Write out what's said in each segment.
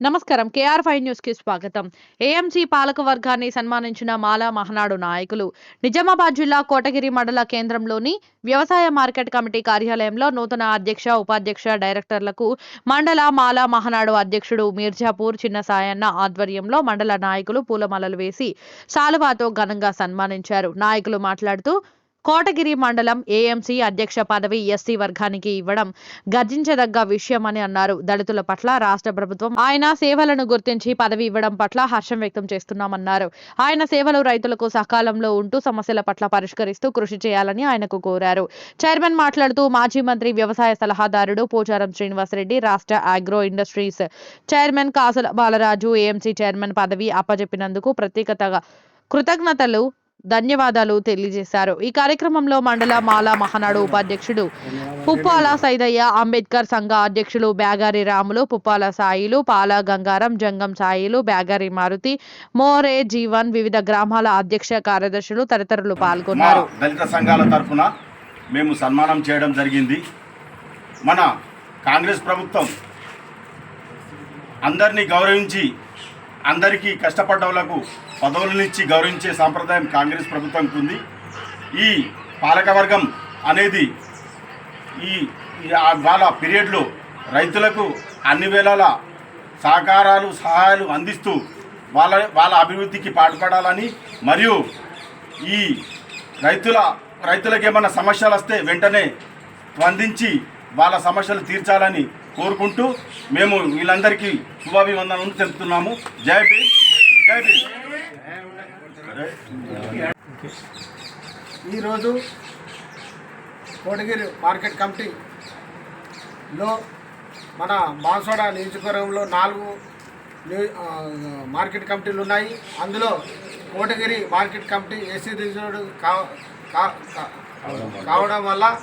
నమస్కారం. KR five న్యూస్కి స్వాగతం. ఏఎంసీ పాలక వర్గాన్ని సన్మానించిన మాలా మహనాడు నాయకులు. నిజామాబాద్ జిల్లా కోటగిరి మండల కేంద్రంలోని వ్యవసాయ మార్కెట్ కమిటీ కార్యాలయంలో నూతన అధ్యక్ష ఉపాధ్యక్ష డైరెక్టర్లకు మండల మాలా మహనాడు అధ్యక్షుడు మీర్జాపూర్ చిన్న సాయన్న ఆధ్వర్యంలో మండల నాయకులు పూలమాలలు వేసి శాలువాతో ఘనంగా సన్మానించారు. నాయకులు మాట్లాడుతూ కోటగిరి మండలం ఏఎంసీ అధ్యక్ష పదవి ఎస్సీ వర్గానికి ఇవ్వడం గర్జించదగ్గ విషయమని అన్నారు. దళితుల పట్ల రాష్ట్ర ప్రభుత్వం ఆయన సేవలను గుర్తించి పదవి ఇవ్వడం పట్ల హర్షం వ్యక్తం చేస్తున్నామన్నారు. ఆయన సేవలు రైతులకు సకాలంలో ఉంటూ సమస్యల పట్ల పరిష్కరిస్తూ కృషి చేయాలని ఆయనకు కోరారు. చైర్మన్ మాట్లాడుతూ మాజీ మంత్రి వ్యవసాయ సలహాదారుడు పోచారం శ్రీనివాసరెడ్డి రాష్ట్ర ఆగ్రో ఇండస్ట్రీస్ చైర్మన్ కాసుల బాలరాజు ఏఎంసీ చైర్మన్ పదవి అప్పజెప్పినందుకు ప్రత్యేకతగా కృతజ్ఞతలు ధన్యవాదాలు తెలియజేశారు. ఈ కార్యక్రమంలో మండల మాల మహానాడు ఉపాధ్యక్షుడు పుప్పాల సైదయ్య అంబేద్కర్ సంఘ అధ్యక్షులు బ్యాగారి రాములు పుప్పాల సాయిలు పాల గంగారం జంగం సాయిలు బ్యాగారి మారుతి మోరే జీవన్ వివిధ గ్రామాల అధ్యక్ష కార్యదర్శులు తదితరులు పాల్గొన్నారు. దళిత సంఘాల తరఫున మేము సన్మానం చేయడం జరిగింది. మన కాంగ్రెస్ ప్రభుత్వం అందరినీ గౌరవించి అందరికీ కష్టపడ్డవులకు పదవులనిచ్చి గౌరవించే సాంప్రదాయం కాంగ్రెస్ ప్రభుత్వంకి ఉంది. ఈ పాలకవర్గం అనేది ఈ వాళ్ళ పీరియడ్లో రైతులకు అన్ని వేళల సహకారాలు సహాయాలు అందిస్తూ వాళ్ళ వాళ్ళ అభివృద్ధికి పాటుపడాలని మరియు ఈ రైతుల రైతులకు ఏమైనా సమస్యలు వస్తే వెంటనే స్పందించి వాళ్ళ సమస్యలు తీర్చాలని కోరుకుంటూ మేము వీళ్ళందరికీ శుభాభివందనలు తెలుపుతున్నాము. జై భీమ్ జై భీమ్. ఈరోజు కోటగిరి మార్కెట్ కమిటీలో మన బాన్సోడ నియోజకవర్గంలో నాలుగు మార్కెట్ కమిటీలు ఉన్నాయి. అందులో Kotagiri market committee AC reserved కా- కావడం వల్ల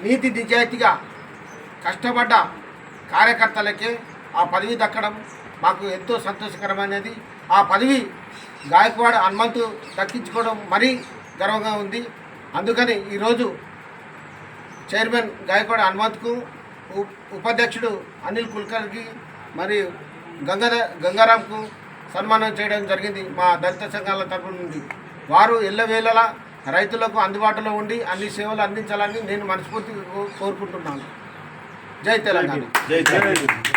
నీతి నిజాయితీగా కష్టపడ్డ కార్యకర్తలకే ఆ పదవి దక్కడం మాకు ఎంతో సంతోషకరమైనది. ఆ పదవి గాయకవాడ హనుమంతు దక్కించుకోవడం మరీ గర్వంగా ఉంది. అందుకని ఈరోజు చైర్మన్ గాయకవాడ హనుమంత్కు ఉపాధ్యక్షుడు అనిల్ కుల్కర్కి మరి గంగాధ గంగారాంకు సన్మానం చేయడం జరిగింది మా దళిత సంఘాల తరపు నుండి. వారు ఎల్లవేళలా రైతులకు అందుబాటులో ఉండి అన్ని సేవలు అందించాలని నేను మనస్ఫూర్తి కోరుకుంటున్నాను. జై తెలంగాణ జై జై